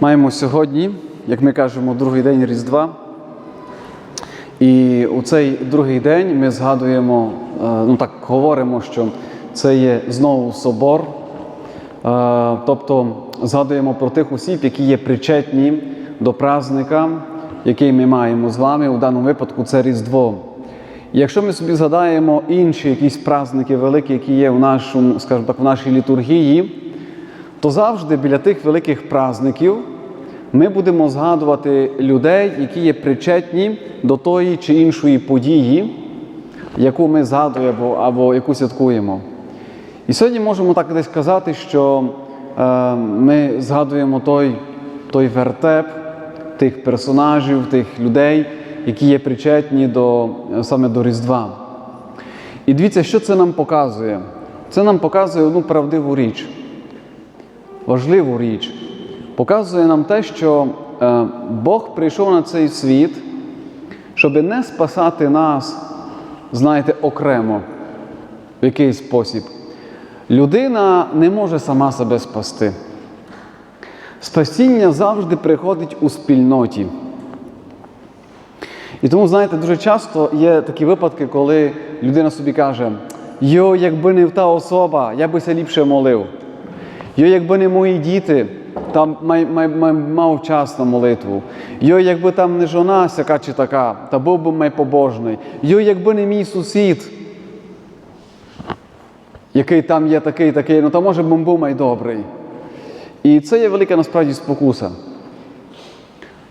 Маємо сьогодні, як ми кажемо, другий день Різдва. І у цей другий день ми згадуємо, е, ну так говоримо, що це є знову собор. Е, Тобто згадуємо про тих осіб, які є причетні до праздника, який ми маємо з вами. У даному випадку це Різдво. Якщо ми собі згадаємо інші якісь праздники великі, які є в нашому, скажімо так, в нашій літургії, то завжди біля тих великих праздників ми будемо згадувати людей, які є причетні до тої чи іншої події, яку ми згадуємо або, яку святкуємо. І сьогодні можемо так десь сказати, що е, ми згадуємо той, той вертеп тих персонажів, тих людей, які є причетні до, саме до Різдва. І дивіться, що це нам показує. Це нам показує одну правдиву річ важливу річ. Показує нам те, що е, Бог прийшов на цей світ, щоб не спасати нас, знаєте, окремо в якийсь спосіб. Людина не може сама себе спасти. Спасіння завжди приходить у спільноті. І тому, знаєте, дуже часто є такі випадки, коли людина собі каже: Йо, якби не та особа, я би ся ліпше молив. Йо, якби не мої діти, там май, май, май, мав час на молитву. Йо, якби там не жона сяка чи така, та був би май побожний. Йо, якби не мій сусід, який там є такий, такий, ну то може б був май добрий. І це є велика насправді спокуса.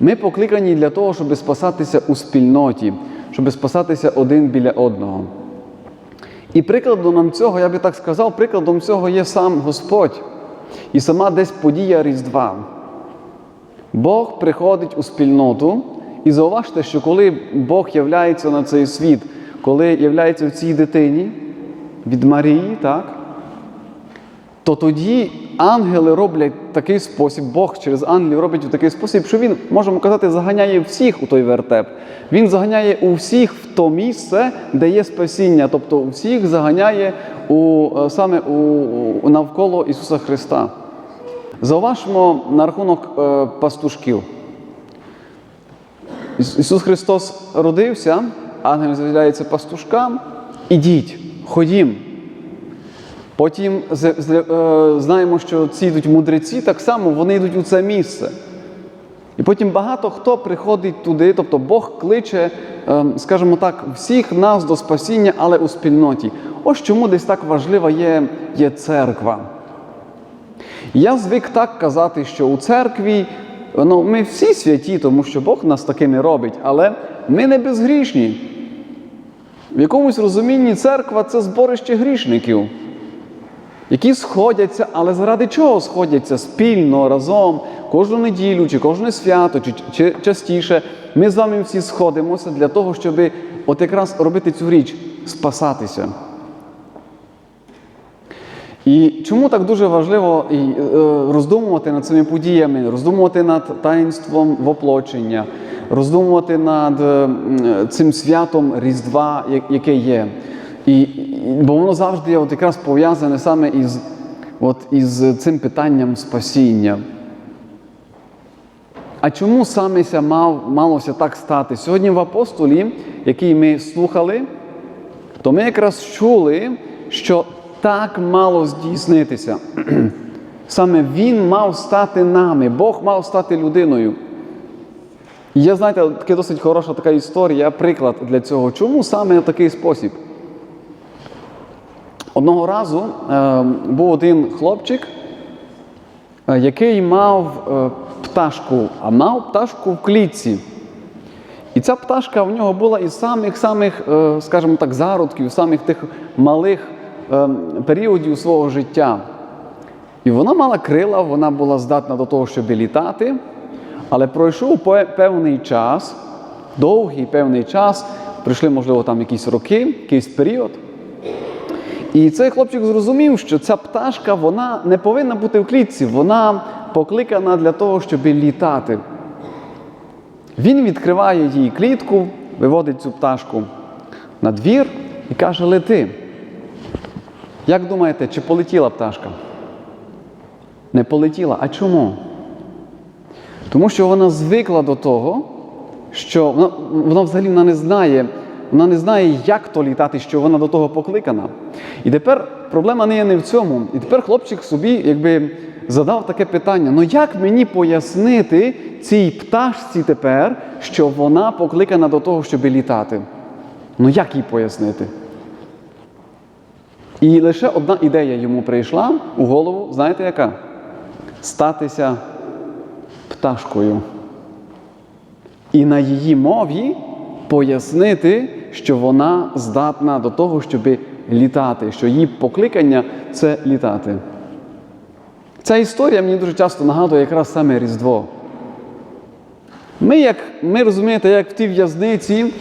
Ми покликані для того, щоб спасатися у спільноті, щоб спасатися один біля одного. І прикладом нам цього, я би так сказав, прикладом цього є сам Господь і сама десь подія Різдва. Бог приходить у спільноту, і зауважте, що коли Бог являється на цей світ, коли являється в цій дитині від Марії, так, то тоді ангели роблять такий спосіб, Бог через ангелів робить у такий спосіб, що він, можемо казати, заганяє всіх у той вертеп. Він заганяє у всіх в то місце, де є спасіння, тобто у всіх заганяє у, е, саме у, у, навколо Ісуса Христа. Зауважмо на рахунок е, пастушків. Іс- Ісус Христос родився, ангел з'являється пастушкам. Ідіть, ходім. Потім е, знаємо, що ці йдуть мудреці, так само вони йдуть у це місце. І потім багато хто приходить туди, тобто Бог кличе, е, скажімо так, всіх нас до спасіння, але у спільноті. Ось чому десь так важлива є, є церква. Я звик так казати, що у церкві ну, ми всі святі, тому що Бог нас такими робить, але ми не безгрішні. В якомусь розумінні церква це зборище грішників, які сходяться, але заради чого сходяться спільно, разом, кожну неділю, чи кожне свято, чи, чи частіше. Ми з вами всі сходимося для того, щоб от якраз робити цю річ спасатися. І чому так дуже важливо е, роздумувати над цими подіями, роздумувати над таїнством воплочення, роздумувати над цим святом Різдва, яке є. І, і- бо воно завжди є от якраз пов'язане саме із, от, із цим питанням спасіння. А чому саме мав, малося так стати? Сьогодні в апостолі, який ми слухали, то ми якраз чули, що так мало здійснитися. Саме Він мав стати нами, Бог мав стати людиною. І є, знаєте, така досить хороша така історія, приклад для цього. Чому саме такий спосіб? Одного разу е, був один хлопчик, е, який мав е, пташку, а мав пташку в клітці. І ця пташка в нього була із самих-самих, скажімо так, зародків, самих тих малих періодів свого життя. І вона мала крила, вона була здатна до того, щоб літати, але пройшов певний час, довгий певний час, пройшли, можливо, там якісь роки, якийсь період. І цей хлопчик зрозумів, що ця пташка вона не повинна бути в клітці, вона покликана для того, щоб літати. Він відкриває їй клітку, виводить цю пташку на двір і каже: лети. Як думаєте, чи полетіла пташка? Не полетіла. А чому? Тому що вона звикла до того, що вона, вона взагалі вона не знає, вона не знає, як то літати, що вона до того покликана. І тепер проблема не є не в цьому. І тепер хлопчик собі якби задав таке питання: ну як мені пояснити цій пташці тепер, що вона покликана до того, щоб літати? Ну як їй пояснити? І лише одна ідея йому прийшла у голову, знаєте яка? Статися пташкою. І на її мові пояснити, що вона здатна до того, щоб літати, що її покликання це літати. Ця історія мені дуже часто нагадує якраз саме Різдво. Ми, як, ми розумієте, як в тій в'язниці,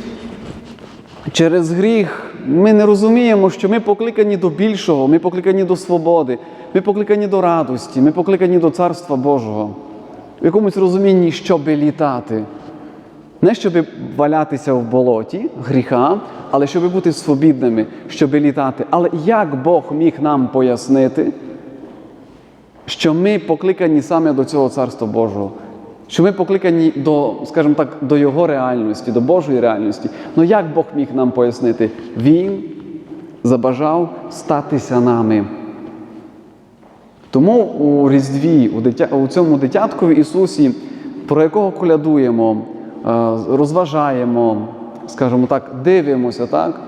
через гріх ми не розуміємо, що ми покликані до більшого, ми покликані до свободи, ми покликані до радості, ми покликані до Царства Божого. В якомусь розумінні, щоб літати. Не щоб валятися в болоті гріха, але щоб бути свобідними, щоб літати. Але як Бог міг нам пояснити, що ми покликані саме до цього Царства Божого? Що ми покликані до, скажімо так, до Його реальності, до Божої реальності. Ну як Бог міг нам пояснити? Він забажав статися нами. Тому у Різдві, у, дитя, у цьому дитяткові Ісусі, про якого колядуємо, розважаємо, скажімо так, дивимося, так?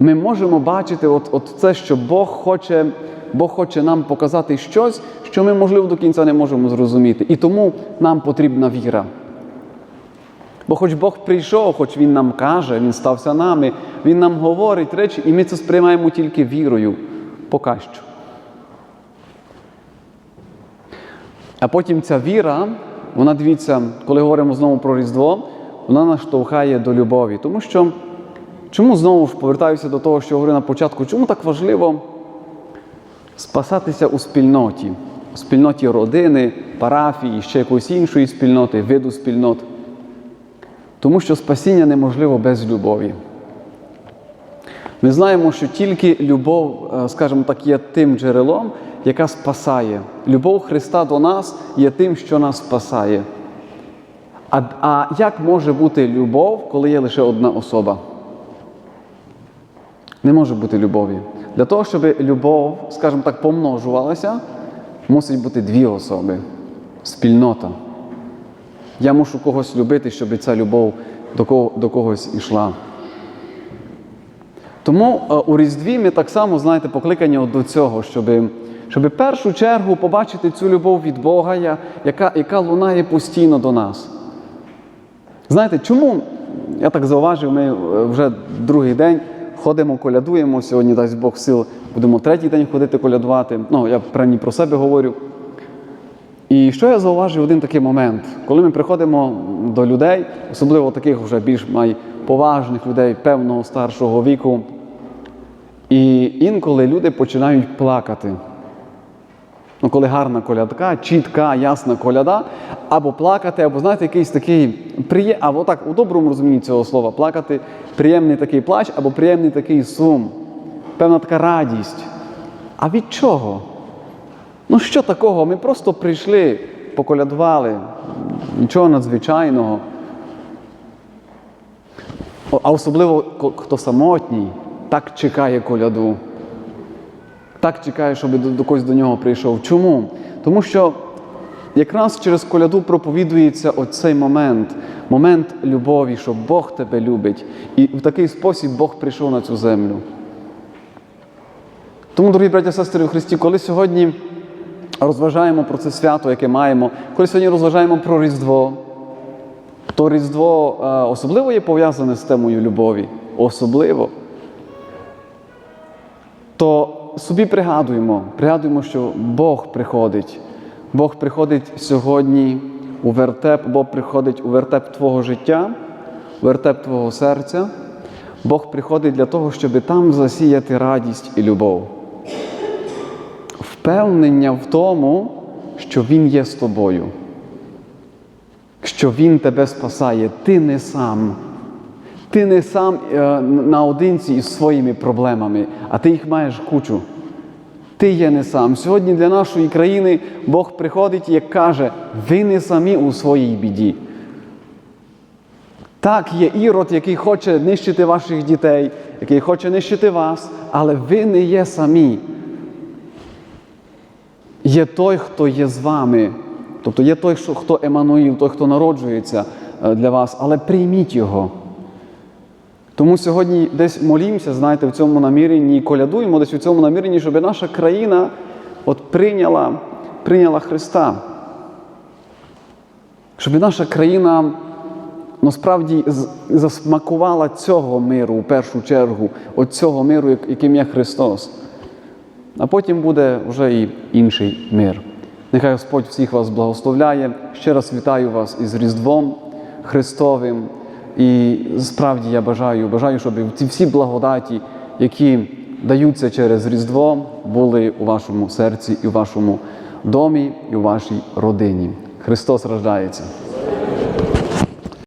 Ми можемо бачити от, от це, що Бог хоче, Бог хоче нам показати щось, що ми, можливо, до кінця не можемо зрозуміти. І тому нам потрібна віра. Бо хоч Бог прийшов, хоч Він нам каже, Він стався нами, Він нам говорить речі, і ми це сприймаємо тільки вірою. Поки що. А потім ця віра, вона дивіться, коли говоримо знову про Різдво, вона нас штовхає до любові. Тому що, чому знову ж повертаюся до того, що говорив на початку, чому так важливо спасатися у спільноті, у спільноті родини, парафії, ще якоїсь іншої спільноти, виду спільнот? Тому що спасіння неможливо без любові. Ми знаємо, що тільки любов, е, скажімо так, є тим джерелом, яка спасає. Любов Христа до нас є тим, що нас спасає. А, а як може бути любов, коли є лише одна особа? Не може бути любові. Для того, щоб любов, скажімо так, помножувалася, мусить бути дві особи, спільнота. Я мушу когось любити, щоб ця любов до, кого, до когось ішла. Тому е, у Різдві ми так само, знаєте, покликані до цього, щоб, щоб в першу чергу побачити цю любов від Бога, яка, яка лунає постійно до нас. Знаєте, чому, я так зауважив, ми е, вже другий день ходимо, колядуємо. Сьогодні, дасть Бог сил, будемо третій день ходити колядувати. Ну, я принаймні про себе говорю. І що я зауважив один такий момент, коли ми приходимо до людей, особливо таких вже більш поважних людей певного старшого віку, і інколи люди починають плакати. Ну, коли гарна колядка, чітка, ясна коляда, або плакати, або знаєте, якийсь такий приє... або так у доброму розумінні цього слова, плакати, приємний такий плач, або приємний такий сум, певна така радість. А від чого? Ну що такого? Ми просто прийшли, поколядували, нічого надзвичайного. А особливо хто самотній, так чекає коляду. Так чекає, щоб до, до когось до нього прийшов. Чому? Тому що якраз через коляду проповідується оцей момент, момент любові, що Бог тебе любить. І в такий спосіб Бог прийшов на цю землю. Тому, дорогі браття сестри у Христі, коли сьогодні розважаємо про це свято, яке маємо, коли сьогодні розважаємо про Різдво, то Різдво е, особливо є пов'язане з темою любові. Особливо. То собі пригадуємо, пригадуємо, що Бог приходить. Бог приходить сьогодні у вертеп, Бог приходить у вертеп твого життя, у вертеп твого серця. Бог приходить для того, щоб там засіяти радість і любов. Впевнення в тому, що Він є з тобою, що Він тебе спасає, ти не сам. Ти не сам е, наодинці із своїми проблемами, а ти їх маєш кучу. Ти є не сам. Сьогодні для нашої країни Бог приходить і каже, ви не самі у своїй біді. Так, є ірод, який хоче нищити ваших дітей, який хоче нищити вас, але ви не є самі. Є той, хто є з вами. Тобто є той, хто Еммануїл, той, хто народжується е, для вас, але прийміть його. Тому сьогодні десь молімося, знаєте, в цьому наміренні, колядуємо десь у цьому наміренні, щоб наша країна от прийняла, прийняла Христа. Щоб наша країна насправді засмакувала цього миру в першу чергу, от цього миру, яким є Христос. А потім буде вже і інший мир. Нехай Господь всіх вас благословляє. Ще раз вітаю вас із Різдвом Христовим. І справді я бажаю, бажаю, щоб ці всі благодаті, які даються через Різдво, були у вашому серці і у вашому домі, і у вашій родині. Христос рождається.